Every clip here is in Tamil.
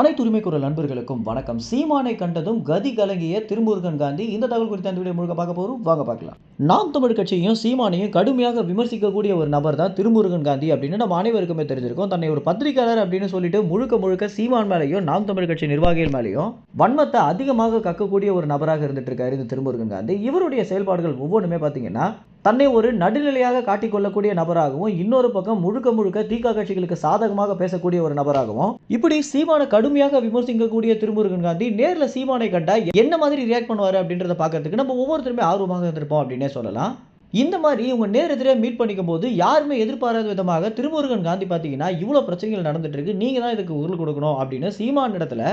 அனைத்து உரிமை குரல் நண்பர்களுக்கும் வணக்கம். சீமானை கண்டதும் கதி கலங்கிய திருமுருகன் காந்தி. இந்த தகவல் குறித்து அந்த வீடியோ முழுக்க பார்க்க போகிறோம் வாங்க பார்க்கலாம். நாம் தமிழ் கட்சியையும் சீமானையும் கடுமையாக விமர்சிக்கக்கூடிய ஒரு நபர் தான் திருமுருகன் காந்தி அப்படின்னு நம்ம அனைவருக்குமே தெரிஞ்சிருக்கும். தன்னை ஒரு பத்திரிகையாளர் அப்படின்னு சொல்லிட்டு முழுக்க முழுக்க சீமான் மேலேயும் நாம் தமிழ் கட்சி நிர்வாகிகள் மேலேயும் வன்மத்தை அதிகமாக கக்கக்கூடிய ஒரு நபராக இருந்துட்டு இருக்காரு இந்த திருமுருகன் காந்தி. இவருடைய செயல்பாடுகள் ஒவ்வொன்றுமே பார்த்தீங்கன்னா தன்னை ஒரு நடுநிலையாக காட்டிக்கொள்ளக்கூடிய நபராகவும் இன்னொரு பக்கம் முழுக்க முழுக்க திக கட்சிகளுக்கு சாதகமாக பேசக்கூடிய ஒரு நபராகவும் இப்படி சீமானை கடுமையாக விமர்சிக்கக்கூடிய திருமுருகன் காந்தி நேரில் சீமானை கண்டா என்ன மாதிரி ரியாக்ட் பண்ணுவார் அப்படின்றத பார்க்கறதுக்கு நம்ம ஒவ்வொருத்தருமே ஆர்வமாக இருந்திருப்போம் அப்படின்னே சொல்லலாம். இந்த மாதிரி இவங்க நேரெதிரே மீட் பண்ணிக்கும் போது யாருமே எதிர்பாராத விதமாக திருமுருகன் காந்தி பார்த்தீங்கன்னா இவ்வளோ பிரச்சனைகள் நடந்துட்டு இருக்கு நீங்கள் தான் இதுக்கு உருள் கொடுக்கணும் அப்படின்னு சீமான் இடத்துல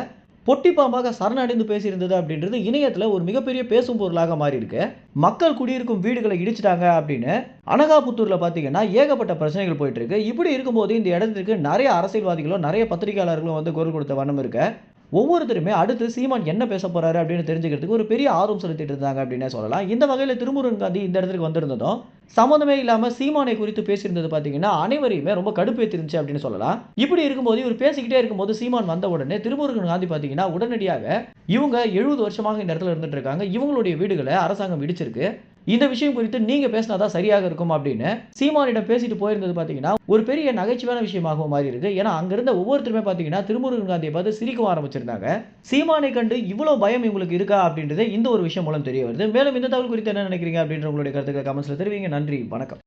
பொட்டி பாம்பாக சரணடைந்து பேசியிருந்தது அப்படின்றது இணையத்தில் ஒரு மிகப்பெரிய பேசும் பொருளாக மாறி இருக்கு மக்கள் குடியிருக்கும் வீடுகளை இடிச்சிட்டாங்க அப்படின்னு அனகாபுத்தூரில் பார்த்தீங்கன்னா ஏகப்பட்ட பிரச்சனைகள் போயிட்டு இருக்கு. இப்படி இருக்கும்போது இந்த இடத்திற்கு நிறைய அரசியல்வாதிகளும் நிறைய பத்திரிகையாளர்களும் வந்து குரல் கொடுத்த வண்ணம் இருக்கு. ஒவ்வொருத்தருமே அடுத்து சீமான் என்ன பேச போகிறாரு அப்படின்னு தெரிஞ்சுக்கிறதுக்கு ஒரு பெரிய ஆர்வம் செலுத்திட்டு இருந்தாங்க அப்படின்னே சொல்லலாம். இந்த வகையில் திருமுருகன் காந்தி இந்த இடத்துக்கு வந்திருந்ததும் சம்மந்தமே இல்லாமல் சீமானை குறித்து பேசியிருந்தது பார்த்தீங்கன்னா அனைவரையுமே ரொம்ப கடுப்பேற்றிருந்துச்சு அப்படின்னு சொல்லலாம். இப்படி இருக்கும்போது இவர் பேசிக்கிட்டே இருக்கும்போது சீமான் வந்த உடனே திருமுருகன் காந்தி பார்த்தீங்கன்னா உடனடியாக இவங்க எழுபது வருஷமாக இந்த இடத்துல இருந்துட்டு இருக்காங்க. இவங்களுடைய வீடுகளை அரசாங்கம் இடிச்சிருக்கு. இந்த விஷயம் குறித்து நீங்க பேசினாதான் சரியாக இருக்கும் அப்படின்னு சீமானிடம் பேசிட்டு போயிருந்தது பாத்தீங்கன்னா ஒரு பெரிய நகைச்சுவையான விஷயமாகவும் மாறி இருக்கு ஏன்னா அங்க இருந்த ஒவ்வொருத்தருமே பாத்தீங்கன்னா திருமுருகன் காந்தியை பார்த்து சிரிக்க ஆரம்பிச்சிருந்தாங்க. சீமானை கண்டு இவ்வளவு பயம் இவங்களுக்கு இருக்கா அப்படின்றது இந்த ஒரு விஷயம் மூலம் தெரிய வருது. மேலும் இந்த தகவல் குறித்து என்ன நினைக்கிறீங்க அப்படின்ற உங்களுடைய கருத்துக்களை கமெண்ட்ஸ்ல தெரிவிங்க. நன்றி. வணக்கம்.